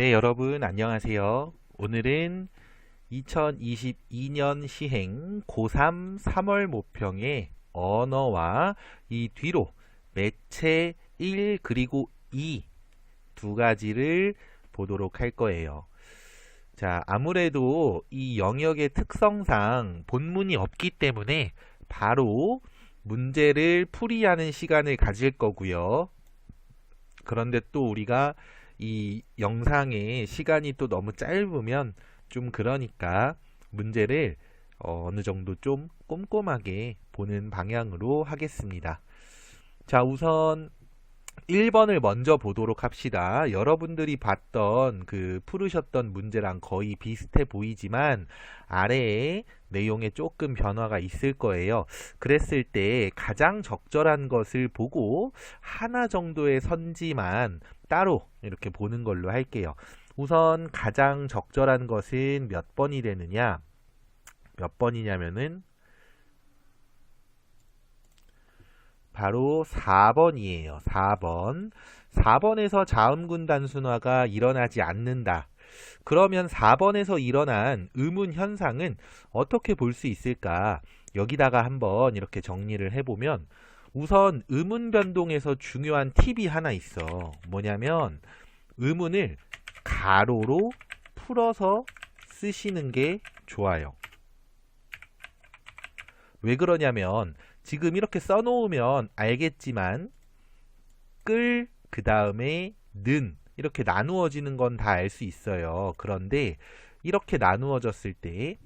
네, 여러분 안녕하세요. 오늘은 2022년 시행 고3 3월 모평의 언어와 이 뒤로 매체 1 그리고 2 두 가지를 보도록 할 거예요. 자, 아무래도 이 영역의 특성상 본문이 없기 때문에 바로 문제를 풀이하는 시간을 가질 거고요. 그런데 또 우리가 이 영상의 시간이 또 너무 짧으면 좀 그러니까 문제를 어, 어느 정도 좀 꼼꼼하게 보는 방향으로 하겠습니다. 자, 우선 1번을 먼저 보도록 합시다. 여러분들이 봤던 그 풀으셨던 문제랑 거의 비슷해 보이지만 아래에 내용에 조금 변화가 있을 거예요. 그랬을 때 가장 적절한 것을 보고 하나 정도의 선지만 따로 이렇게 보는 걸로 할게요. 우선 가장 적절한 것은 몇 번이 되느냐? 몇 번이냐면은 바로 4번이에요. 4번. 4번에서 자음군 단순화가 일어나지 않는다. 그러면 4번에서 일어난 의문 현상은 어떻게 볼 수 있을까? 여기다가 한번 이렇게 정리를 해보면 우선 의문 변동에서 중요한 팁이 하나 있어. 뭐냐면 의문을 가로로 풀어서 쓰시는 게 좋아요. 왜 그러냐면 지금 이렇게 써놓으면 알겠지만 끌 그 다음에 는 이렇게 나누어지는 건 다 알 수 있어요. 그런데 이렇게 나누어졌을 때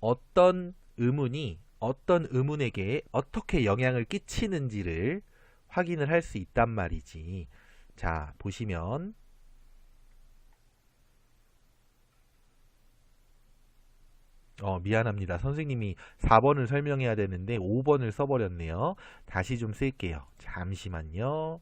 어떤 의문이 어떤 의문에게 어떻게 영향을 끼치는지를 확인을 할 수 있단 말이지. 자, 보시면 어, 미안합니다. 선생님이 4번을 설명해야 되는데 5번을 써버렸네요. 다시 좀 쓸게요. 잠시만요.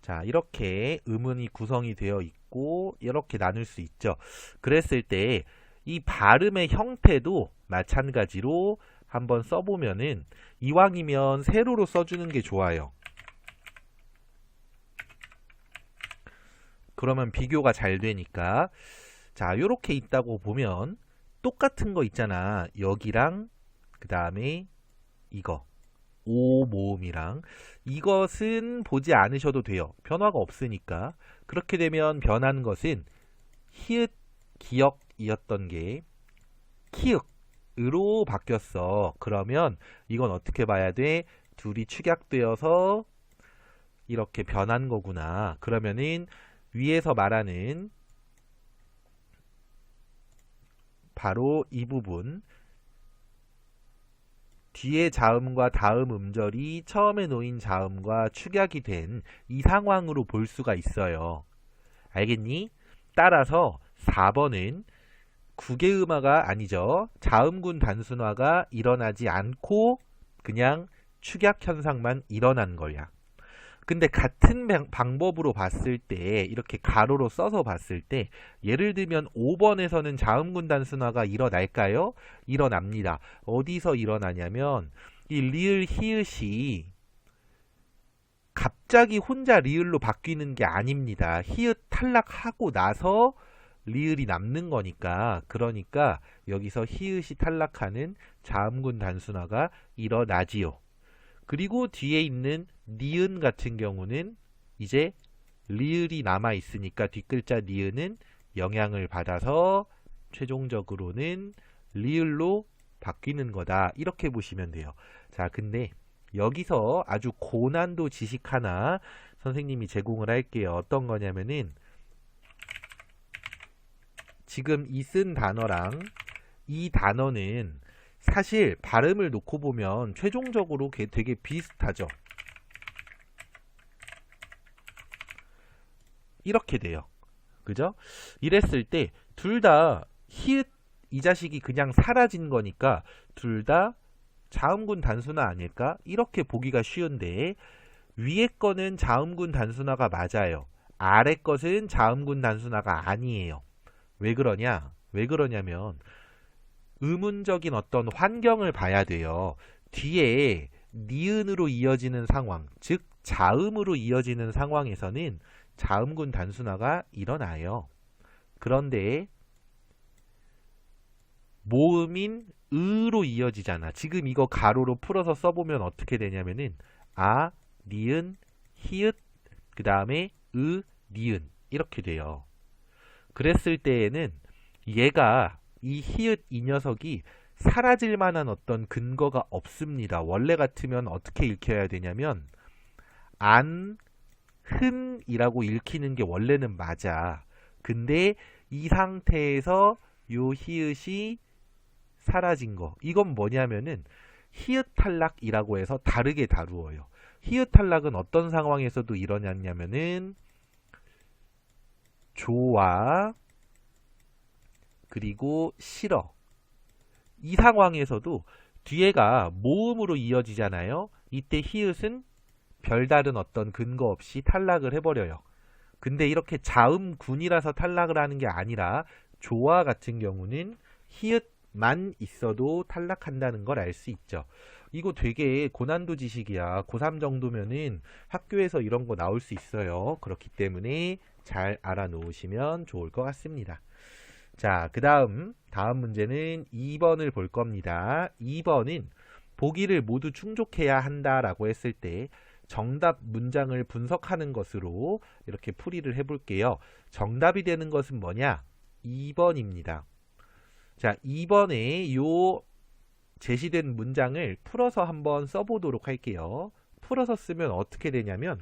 자, 이렇게 의문이 구성이 되어 있고 이렇게 나눌 수 있죠. 그랬을 때 이 발음의 형태도 마찬가지로 한번 써보면은 이왕이면 세로로 써주는 게 좋아요. 그러면 비교가 잘 되니까 자 요렇게 있다고 보면 똑같은 거 있잖아 여기랑 그 다음에 이거 오 모음이랑 이것은 보지 않으셔도 돼요. 변화가 없으니까. 그렇게 되면 변한 것은 히읗 기억이었던 게 키읔으로 바뀌었어. 그러면 이건 어떻게 봐야 돼? 둘이 축약되어서 이렇게 변한 거구나. 그러면은 위에서 말하는 바로 이 부분 뒤에 자음과 다음 음절이 처음에 놓인 자음과 축약이 된 이 상황으로 볼 수가 있어요. 알겠니? 따라서 4번은 구개음화가 아니죠. 자음군 단순화가 일어나지 않고 그냥 축약 현상만 일어난 거야. 근데 같은 방법으로 봤을 때 이렇게 가로로 써서 봤을 때 예를 들면 5번에서는 자음군 단순화가 일어날까요? 일어납니다. 어디서 일어나냐면 이 리을 히읗이 갑자기 혼자 리을로 바뀌는 게 아닙니다. 히읗 탈락하고 나서 리을이 남는 거니까 그러니까 여기서 히읗이 탈락하는 자음군 단순화가 일어나지요. 그리고 뒤에 있는 니은 같은 경우는 이제 리을이 남아 있으니까 뒷글자 니은은 영향을 받아서 최종적으로는 리을로 바뀌는 거다. 이렇게 보시면 돼요. 자, 근데 여기서 아주 고난도 지식 하나 선생님이 제공을 할게요. 어떤 거냐면은 지금 이 쓴 단어랑 이 단어는 사실 발음을 놓고 보면 최종적으로 되게 비슷하죠. 이렇게 돼요. 그죠? 이랬을 때 둘 다 히읗 이 자식이 그냥 사라진 거니까 둘 다 자음군 단순화 아닐까? 이렇게 보기가 쉬운데 위에 거는 자음군 단순화가 맞아요. 아래 것은 자음군 단순화가 아니에요. 왜 그러냐? 왜 그러냐면 의문적인 어떤 환경을 봐야 돼요. 뒤에 니은으로 이어지는 상황, 즉 자음으로 이어지는 상황에서는 자음군 단순화가 일어나요. 그런데 모음인 으로 이어지잖아. 지금 이거 가로로 풀어서 써보면 어떻게 되냐면은 아, 니은, 히읗, 그 다음에 으, 니은 이렇게 돼요. 그랬을 때에는 얘가 이 히읗 이 녀석이 사라질 만한 어떤 근거가 없습니다. 원래 같으면 어떻게 읽혀야 되냐면 안, 흔이라고 읽히는 게 원래는 맞아. 근데 이 상태에서 요 히읗이 사라진 거. 이건 뭐냐면은 히읗 탈락이라고 해서 다르게 다루어요. 히읗 탈락은 어떤 상황에서도 일어났냐면은 좋아 그리고 싫어 이 상황에서도 뒤에가 모음으로 이어지잖아요. 이때 히읗은 별다른 어떤 근거 없이 탈락을 해버려요. 근데 이렇게 자음군이라서 탈락을 하는 게 아니라 조와 같은 경우는 히읗만 있어도 탈락한다는 걸 알 수 있죠. 이거 되게 고난도 지식이야. 고3 정도면은 학교에서 이런 거 나올 수 있어요. 그렇기 때문에 잘 알아놓으시면 좋을 것 같습니다. 자, 그 다음, 다음 문제는 2번을 볼 겁니다. 2번은 보기를 모두 충족해야 한다라고 했을 때 정답 문장을 분석하는 것으로 이렇게 풀이를 해볼게요. 정답이 되는 것은 뭐냐? 2번입니다. 자, 2번에 요 제시된 문장을 풀어서 한번 써보도록 할게요. 풀어서 쓰면 어떻게 되냐면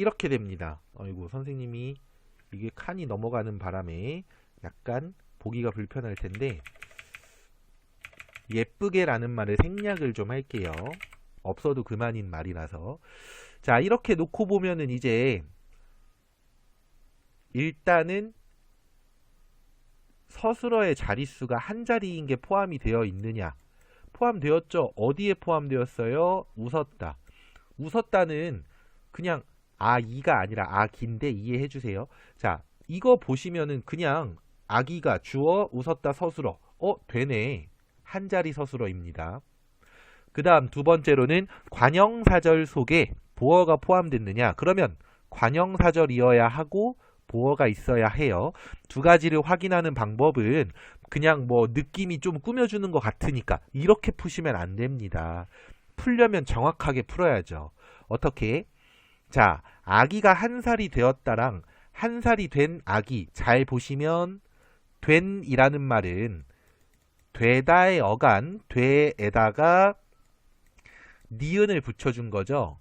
이렇게 됩니다. 아이고 선생님이 이게 칸이 넘어가는 바람에 약간 보기가 불편할 텐데 예쁘게라는 말을 생략을 좀 할게요. 없어도 그만인 말이라서. 자 이렇게 놓고 보면은 이제 일단은 서술어의 자릿수가 한 자리인 게 포함이 되어 있느냐? 포함되었죠? 어디에 포함되었어요? 웃었다. 웃었다는 그냥 아 이가 아니라 아기인데 이해해 주세요. 자 이거 보시면은 그냥 아기가 주어 웃었다 서술어. 어 되네. 한 자리 서술어입니다. 그 다음 두 번째로는 관형사절 속에 보어가 포함됐느냐? 그러면 관형사절이어야 하고 보어가 있어야 해요. 두 가지를 확인하는 방법은 그냥 뭐 느낌이 좀 꾸며주는 것 같으니까 이렇게 푸시면 안 됩니다. 풀려면 정확하게 풀어야죠. 어떻게 자 아기가 한 살이 되었다랑 한 살이 된 아기 잘 보시면 된이라는 말은 되다의 어간 되에다가 니은을 붙여준 거죠.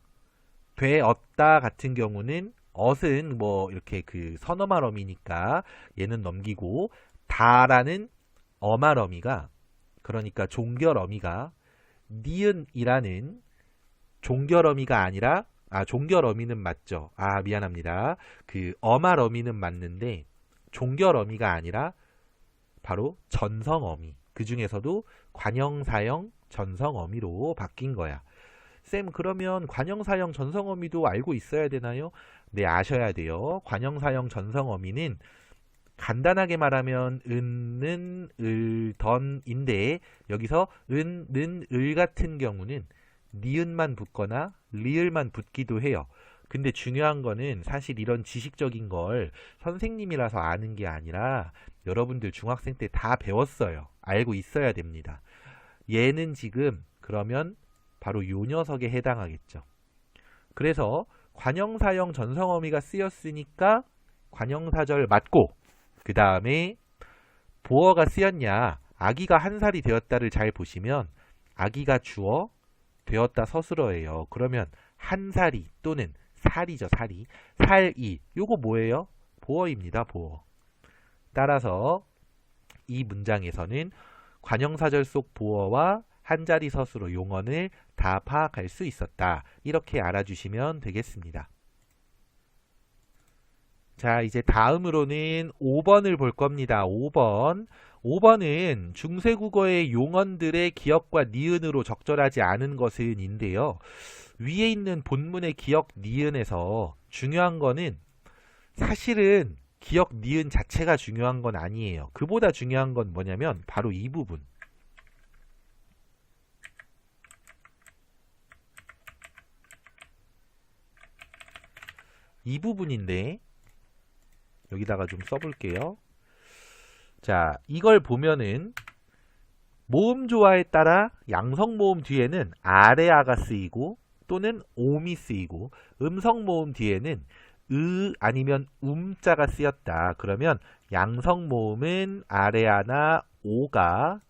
되었다 같은 경우는 엇은 뭐 이렇게 그 선어말 어미니까 얘는 넘기고 다라는 어말 어미가 그러니까 종결 어미가 니은이라는 종결 어미가 아니라 아 종결 어미는 맞죠. 아 미안합니다. 그 어말 어미는 맞는데 종결 어미가 아니라 바로 전성 어미 그 중에서도 관형사형 전성 어미로 바뀐 거야. 쌤 그러면 관형사형 전성 어미도 알고 있어야 되나요? 네 아셔야 돼요. 관형사형 전성 어미는 간단하게 말하면 은는 을 던인데 여기서 은는 을 같은 경우는 니은만 붙거나 리을만 붙기도 해요. 근데 중요한 거는 사실 이런 지식적인 걸 선생님이라서 아는 게 아니라 여러분들 중학생 때 다 배웠어요. 알고 있어야 됩니다. 얘는 지금 그러면 바로 요 녀석에 해당하겠죠. 그래서 관형사형 전성어미가 쓰였으니까 관형사절 맞고 그 다음에 보어가 쓰였냐 아기가 한 살이 되었다를 잘 보시면 아기가 주어 되었다 서술어예요. 그러면 한 살이 또는 살이죠 살이 살이 요거 뭐예요? 보어입니다 보어. 따라서 이 문장에서는 관형사절 속 보어와 한자리 서술어 용언을 다 파악할 수 있었다. 이렇게 알아주시면 되겠습니다. 자, 이제 다음으로는 5번을 볼 겁니다. 5번. 5번은 중세국어의 용언들의 기억과 니은으로 적절하지 않은 것은 인데요. 위에 있는 본문의 기억 니은에서 중요한 거는 사실은 기억 니은 자체가 중요한 건 아니에요. 그보다 중요한 건 뭐냐면 바로 이 부분. 이 부분인데 여기다가 좀 써볼게요. 자, 이걸 보면은 모음 조화에 따라 양성 모음 뒤에는 아래아가 쓰이고 또는 옴이 쓰이고 음성 모음 뒤에는 으 아니면 움자가 쓰였다. 그러면 양성 모음은 아래아나 오가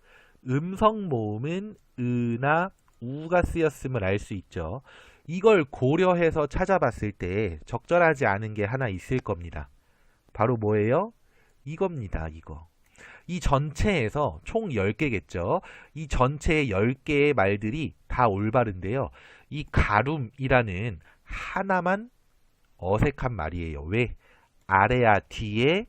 음성 모음은 으나 우가 쓰였음을 알 수 있죠. 이걸 고려해서 찾아봤을 때 적절하지 않은 게 하나 있을 겁니다. 바로 뭐예요? 이겁니다. 이거. 이 전체에서 총 10개겠죠. 이 전체의 10개의 말들이 다 올바른데요. 이 가룸이라는 하나만 어색한 말이에요. 왜? 아래야 뒤에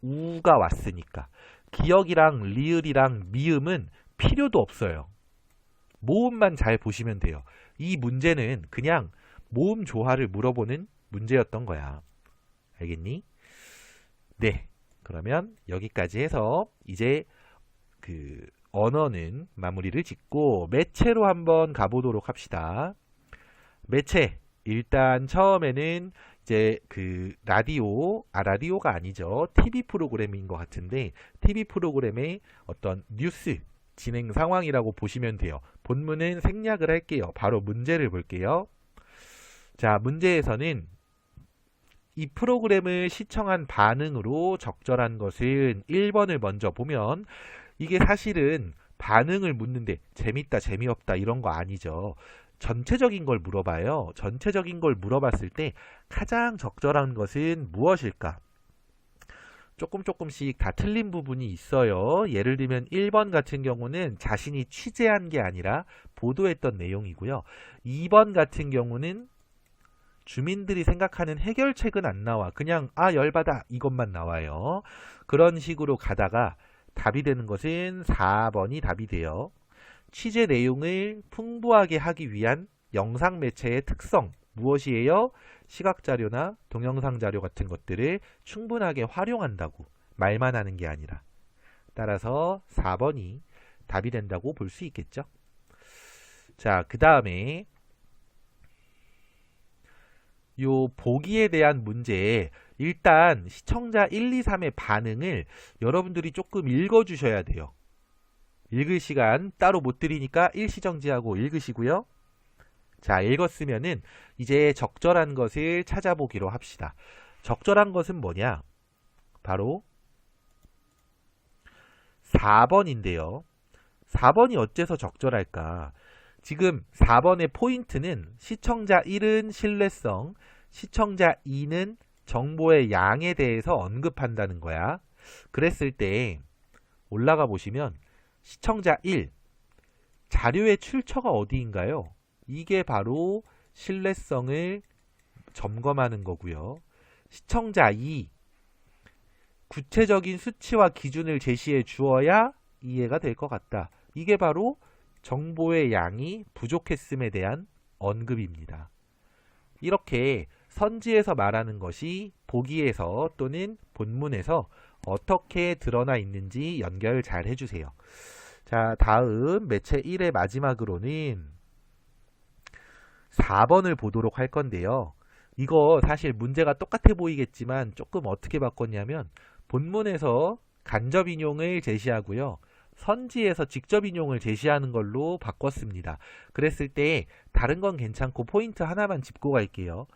우가 왔으니까. 기억이랑 리을이랑 미음은 필요도 없어요. 모음만 잘 보시면 돼요. 이 문제는 그냥 모음 조화를 물어보는 문제였던 거야. 알겠니? 네. 그러면 여기까지 해서 이제 그 언어는 마무리를 짓고 매체로 한번 가보도록 합시다. 매체. 일단 처음에는 이제 그 라디오, 아 라디오가 아니죠. TV 프로그램인 것 같은데 TV 프로그램의 어떤 뉴스 진행 상황이라고 보시면 돼요. 본문은 생략을 할게요. 바로 문제를 볼게요. 자, 문제에서는 이 프로그램을 시청한 반응으로 적절한 것은 1번을 먼저 보면 이게 사실은 반응을 묻는데 재밌다, 재미없다 이런 거 아니죠. 전체적인 걸 물어봐요. 전체적인 걸 물어봤을 때 가장 적절한 것은 무엇일까? 조금 조금씩 다 틀린 부분이 있어요. 예를 들면 1번 같은 경우는 자신이 취재한 게 아니라 보도했던 내용이고요. 2번 같은 경우는 주민들이 생각하는 해결책은 안 나와. 그냥 아 열받아 이것만 나와요. 그런 식으로 가다가 답이 되는 것은 4번이 답이 돼요. 취재 내용을 풍부하게 하기 위한 영상 매체의 특성 무엇이에요? 시각 자료나 동영상 자료 같은 것들을 충분하게 활용한다고 말만 하는 게 아니라 따라서 4번이 답이 된다고 볼 수 있겠죠. 자, 그 다음에 요 보기에 대한 문제 일단 시청자 1, 2, 3의 반응을 여러분들이 조금 읽어주셔야 돼요. 읽을 시간 따로 못 드리니까 일시정지하고 읽으시고요. 자, 읽었으면은 이제 적절한 것을 찾아보기로 합시다. 적절한 것은 뭐냐? 바로 4번인데요. 4번이 어째서 적절할까? 지금 4번의 포인트는 시청자 1은 신뢰성, 시청자 2는 정보의 양에 대해서 언급한다는 거야. 그랬을 때 올라가 보시면 시청자 1 자료의 출처가 어디인가요? 이게 바로 신뢰성을 점검하는 거고요. 시청자 2 구체적인 수치와 기준을 제시해 주어야 이해가 될 것 같다. 이게 바로 정보의 양이 부족했음에 대한 언급입니다. 이렇게 선지에서 말하는 것이 보기에서 또는 본문에서 어떻게 드러나 있는지 연결 잘 해주세요. 자, 다음 매체 1의 마지막으로는 4번을 보도록 할 건데요. 이거 사실 문제가 똑같아 보이겠지만 조금 어떻게 바꿨냐면 본문에서 간접 인용을 제시하고요. 선지에서 직접 인용을 제시하는 걸로 바꿨습니다. 그랬을 때 다른 건 괜찮고 포인트 하나만 짚고 갈게요.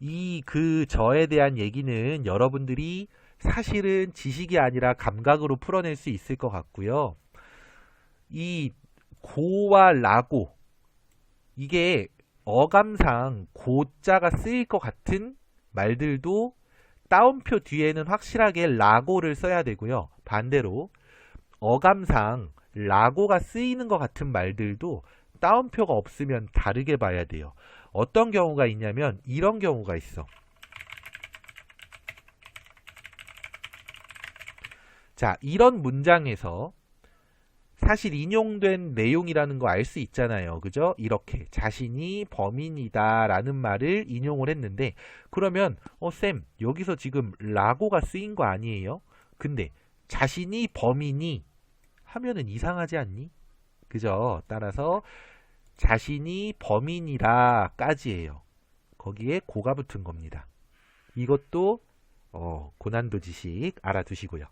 이 그 저에 대한 얘기는 여러분들이 사실은 지식이 아니라 감각으로 풀어낼 수 있을 것 같고요. 이 고와 라고 이게 어감상 고자가 쓰일 것 같은 말들도 따옴표 뒤에는 확실하게 라고를 써야 되고요. 반대로 어감상 라고가 쓰이는 것 같은 말들도 따옴표가 없으면 다르게 봐야 돼요. 어떤 경우가 있냐면 이런 경우가 있어. 자, 이런 문장에서 사실 인용된 내용이라는 거 알 수 있잖아요. 그죠? 이렇게 자신이 범인이다 라는 말을 인용을 했는데 그러면 어, 쌤 여기서 지금 라고가 쓰인 거 아니에요? 근데 자신이 범인이 하면은 이상하지 않니? 그죠? 따라서 자신이 범인이라 까지예요. 거기에 고가 붙은 겁니다. 이것도 어, 고난도 지식 알아두시고요.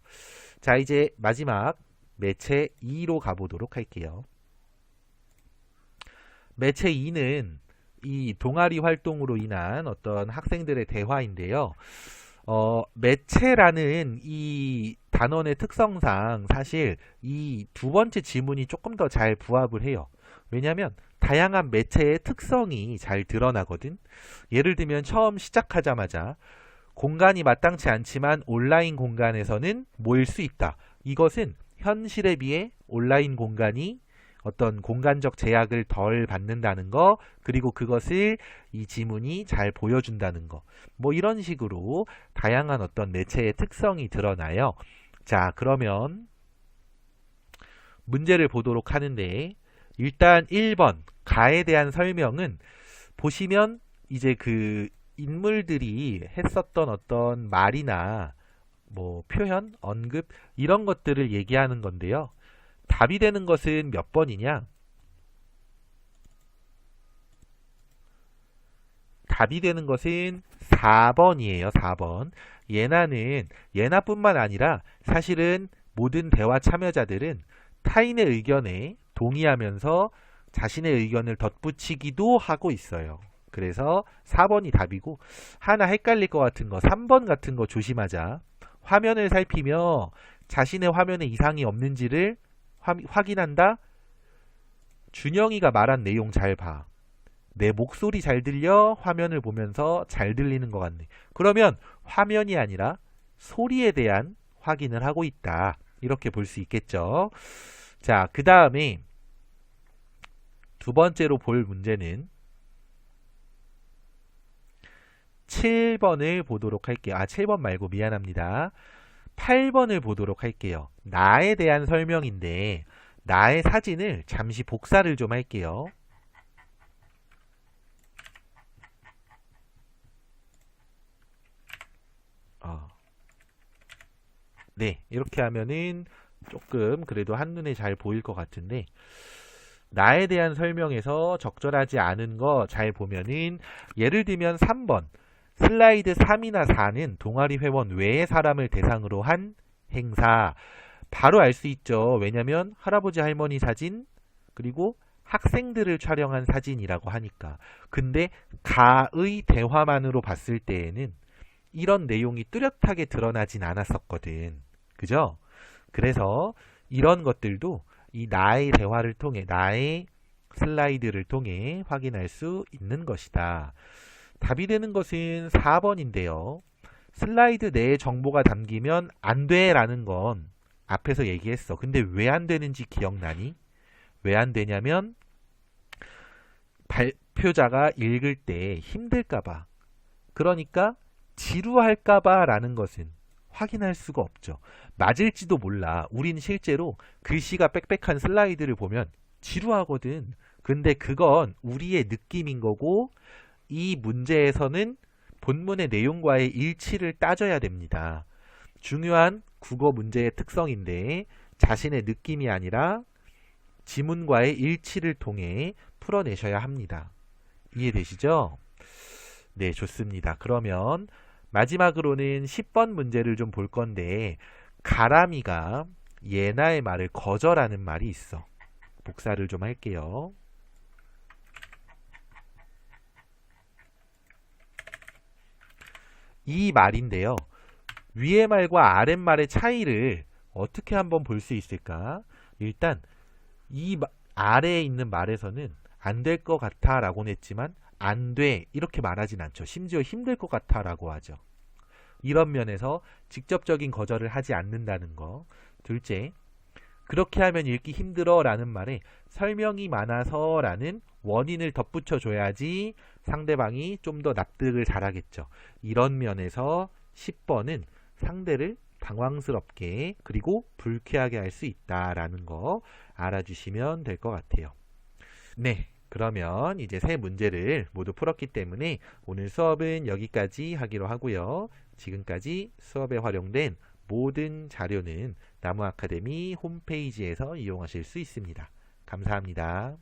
자, 이제 마지막 매체 2로 가보도록 할게요. 매체 2는 이 동아리 활동으로 인한 어떤 학생들의 대화인데요. 어, 매체라는 이 단원의 특성상 사실 이 두 번째 지문이 조금 더 잘 부합을 해요. 왜냐하면 다양한 매체의 특성이 잘 드러나거든. 예를 들면 처음 시작하자마자 공간이 마땅치 않지만 온라인 공간에서는 모일 수 있다. 이것은 현실에 비해 온라인 공간이 어떤 공간적 제약을 덜 받는다는 거, 그리고 그것을 이 지문이 잘 보여준다는 거. 뭐 이런 식으로 다양한 어떤 매체의 특성이 드러나요. 자, 그러면 문제를 보도록 하는데, 일단 1번, 가에 대한 설명은 보시면 이제 그 인물들이 했었던 어떤 말이나 뭐 표현, 언급 이런 것들을 얘기하는 건데요. 답이 되는 것은 몇 번이냐? 답이 되는 것은 4번이에요. 4번. 예나는 예나뿐만 아니라 사실은 모든 대화 참여자들은 타인의 의견에 동의하면서 자신의 의견을 덧붙이기도 하고 있어요. 그래서 4번이 답이고 하나 헷갈릴 것 같은 거 3번 같은 거 조심하자. 화면을 살피며 자신의 화면에 이상이 없는지를 화- 확인한다. 준영이가 말한 내용 잘 봐. 내 목소리 잘 들려 화면을 보면서 잘 들리는 것 같네. 그러면 화면이 아니라 소리에 대한 확인을 하고 있다. 이렇게 볼 수 있겠죠. 자, 그 다음에 두 번째로 볼 문제는 7번을 보도록 할게요. 아, 7번 말고 미안합니다. 8번을 보도록 할게요. 나에 대한 설명인데, 나의 사진을 잠시 복사를 좀 할게요. 네, 이렇게 하면은 조금 그래도 한눈에 잘 보일 것 같은데, 나에 대한 설명에서 적절하지 않은 거 잘 보면은, 예를 들면 3번, 슬라이드 3이나 4는 동아리 회원 외의 사람을 대상으로 한 행사. 바로 알 수 있죠. 왜냐면 할아버지 할머니 사진 그리고 학생들을 촬영한 사진이라고 하니까. 근데 가의 대화만으로 봤을 때에는 이런 내용이 뚜렷하게 드러나진 않았었거든. 그죠? 그래서 이런 것들도 이 나의 대화를 통해 나의 슬라이드를 통해 확인할 수 있는 것이다. 답이 되는 것은 4번인데요. 슬라이드 내에 정보가 담기면 안 돼 라는 건 앞에서 얘기했어. 근데 왜 안 되는지 기억나니? 왜 안 되냐면 발표자가 읽을 때 힘들까봐. 그러니까 지루할까봐 라는 것은 확인할 수가 없죠. 맞을지도 몰라. 우린 실제로 글씨가 빽빽한 슬라이드를 보면 지루하거든. 근데 그건 우리의 느낌인 거고 이 문제에서는 본문의 내용과의 일치를 따져야 됩니다. 중요한 국어 문제의 특성인데 자신의 느낌이 아니라 지문과의 일치를 통해 풀어내셔야 합니다. 이해되시죠? 네, 좋습니다. 그러면 마지막으로는 10번 문제를 좀 볼 건데 가람이가 예나의 말을 거절하는 말이 있어. 복사를 좀 할게요. 이 말인데요. 위의 말과 아랫 말의 차이를 어떻게 한번 볼 수 있을까? 일단 이 마- 아래에 있는 말에서는 안 될 것 같아 라고는 했지만 안 돼 이렇게 말하진 않죠. 심지어 힘들 것 같아 라고 하죠. 이런 면에서 직접적인 거절을 하지 않는다는 거. 둘째, 그렇게 하면 읽기 힘들어 라는 말에 설명이 많아서 라는 원인을 덧붙여 줘야지 상대방이 좀 더 납득을 잘하겠죠. 이런 면에서 10번은 상대를 당황스럽게 그리고 불쾌하게 할 수 있다라는 거 알아주시면 될 것 같아요. 네. 그러면 이제 세 문제를 모두 풀었기 때문에 오늘 수업은 여기까지 하기로 하고요. 지금까지 수업에 활용된 모든 자료는 나무 아카데미 홈페이지에서 이용하실 수 있습니다. 감사합니다.